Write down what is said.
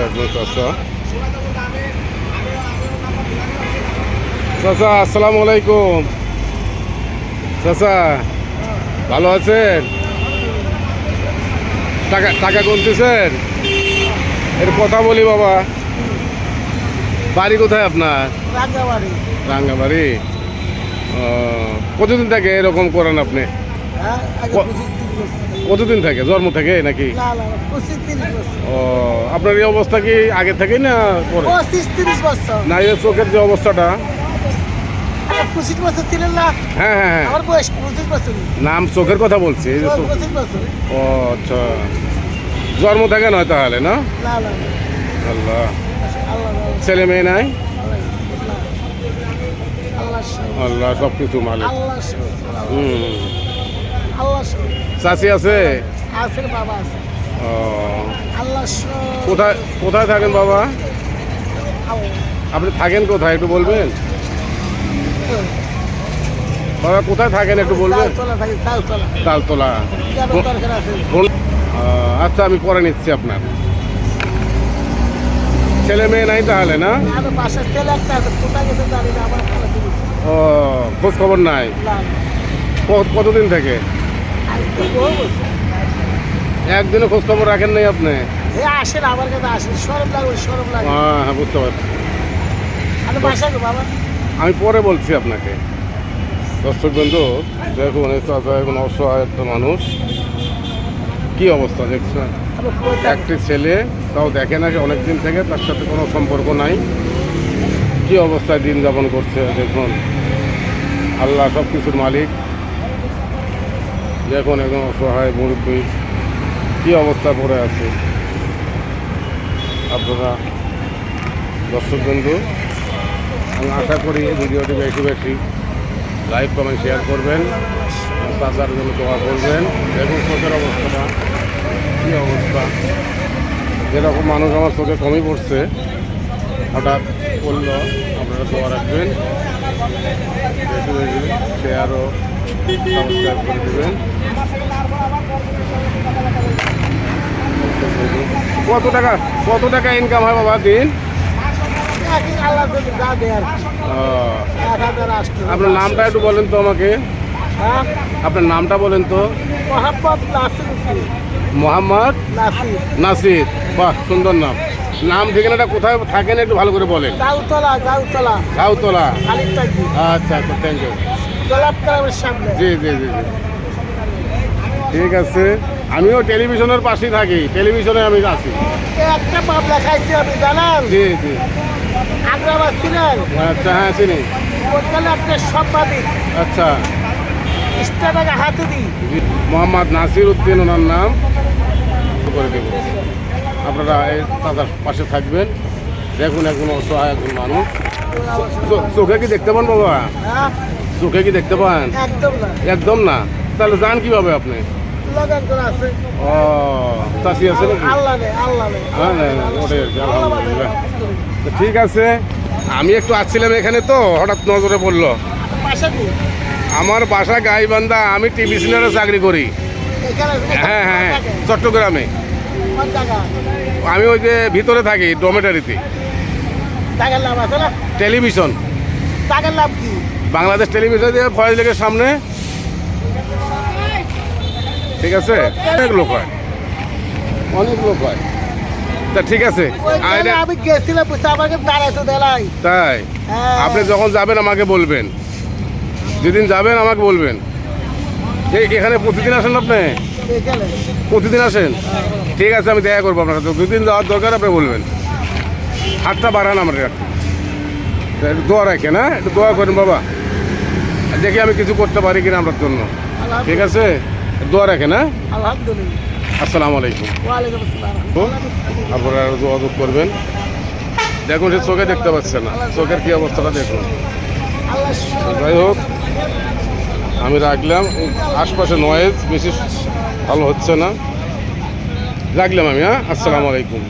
অসহায় একজন চাচা চাচা আসসালামু আলাইকুম চাচা ভালো আছেন? টাকা টাকা গুনতেছেন? এর কথা বলি বাবা। বাড়ি কোথায় আপনার? রাঙ্গাবাড়ি রাঙ্গাবাড়ি কতদিন থেকে এরকম করেন আপনি? কতদিন থাকে? জন্ম থেকে নাকি? ও আপনার এই অবস্থা কি আগে থেকেই না পরে? না এই চোখের যে অবস্থাটা। হ্যাঁ হ্যাঁ হ্যাঁ। নাম চোখের কথা বলছি ও আচ্ছা। জন্ম থেকে নয় তাহলে না? আল্লাহ। আল্লাহ ছেলে মেয়ে নাই? আল্লাহ। সব- কিছু মালিক। হুম। আল্লাহ চাষি আছে? আছে বাবা আছে। ও। কোথায় কোথায় থাকেন বাবা? আপনি থাকেন কোথায় একটু বলবেন? বাবা কোথায় থাকেন একটু বলবেন? তালতলা আচ্ছা আমি পরে নিচ্ছি আপনার। ছেলে মেয়ে নাই তাহলে না। ও খোঁজ খবর নাই? কতদিন থেকে। একদিনও খোঁজ খবর রাখেন নাই আপনি? আসেন আমার কাছে হ্যাঁ হ্যাঁ বুঝতে পারছি। আমি বাবা? আমি পরে বলছি আপনাকে। দর্শক বন্ধু দেখুন এখন অসহায় একটা মানুষ কি অবস্থা দেখছেন? একটি ছেলে তাও দেখে না অনেক দিন থেকে তার সাথে কোনো সম্পর্ক নাই। কি অবস্থায় দিন যাপন করছে দেখুন। আল্লাহ সব কিছুর মালিক। দেখুন, একদম অসহায় মুরব্বী। কি অবস্থা পড়ে আছে? আপনারা দর্শক বন্ধু আমি আশা করি ভিডিওটি বেশি বেশি লাইক, কমেন্ট, শেয়ার করবেন চাচার জন্য দোয়া করবেন। দেখুন, চোখের অবস্থাটা, কী অবস্থা? যেরকম মানুষ আমার চোখে কমই পড়ছে, হঠাৎ করল আপনারা দোয়া রাখবেন। বেশি বেশি শেয়ারও সাবস্ক্রাইব করে দেবেন কত টাকা কত টাকা ইনকাম হয় বাবা দিন? আপনার নামটা একটু বলেন তো আমাকে। আপনার নামটা বলেন তো। মোহাম্মদ নাসির। বাহ সুন্দর নাম। নাম ঠিকানাটা কোথায় থাকেন একটু ভালো করে বলেন। গাউতলা গাউতলা। সাউতলা আচ্ছা আচ্ছা থ্যাংক ইউ জি জি জি জি। ঠিক আছে। আমিও টেলিভিশনের পাশেই থাকি। টেলিভিশনে আমি আছি। একটা মামলা খাইছি আমি জানান? জি জি। আগ্রাবাদ ছিলেন আচ্ছা হ্যাঁ চিনি। ওখানে একটা সাংবাদিক। আচ্ছা। হাতে দিই। মোহাম্মদ নাসির উদ্দিন ওনার নাম। করে দেব। আপনারা তাদের পাশে থাকবেন। দেখুন এখন অসহায় একজন মানুষ। চোখে কি দেখতে পান বাবা? হ্যাঁ। চোখে কি দেখতে পান? একদম না। একদম না? তাহলে যান কীভাবে আপনি? ও চাষি আছে নাকি? হ্যাঁ ওটাই আলহামদুলিল্লাহ ঠিক আছে আমি একটু আসছিলাম এখানে তো হঠাৎ নজরে পড়ল। আমার বাসা গাইবান্ধা আমি টিভি সিনারে চাকরি করি। হ্যাঁ হ্যাঁ হ্যাঁ চট্টগ্রামে। আমি ওই যে ভিতরে থাকি ডোমেটারিতে টেলিভিশন। বাংলাদেশ টেলিভিশন দিয়ে ফয়েজ লেকের সামনে। ঠিক আছে? অনেক লোক হয়। অনেক লোক হয়। তা ঠিক আছে। আমি গেছিলাম আমাকে দাঁড়াইতে দেলাই। তাই? হ্যাঁ। আপনি যখন যাবেন আমাকে বলবেন। যেদিন যাবেন আমাকে বলবেন। এই এখানে প্রতিদিন আসেন আপনি? প্রতিদিন আসেন? ঠিক আছে আমি দেখা করব আপনার সাথে। দুদিন যাওয়ার দরকার আপনি বলবেন। হাতটা বাড়ান আমার একটু দোয়া রাখেন হ্যাঁ? একটু দোয়া করেন বাবা। দেখি আমি কিছু করতে পারি কিনা আপনার জন্য। ঠিক আছে? দোয়া রাখেন হ্যাঁ? আলহামদুলিল্লাহ। আসসালামু আলাইকুম। আপনারা যোগাযোগ করবেন। দেখুন সে চোখে দেখতে পাচ্ছে না। চোখের কি অবস্থাটা দেখুন। যাই হোক আমি রাখলাম। আশপাশে নয়েজ বেশি ভালো হচ্ছে না। রাখলাম আমি হ্যাঁ? আসসালামু আলাইকুম।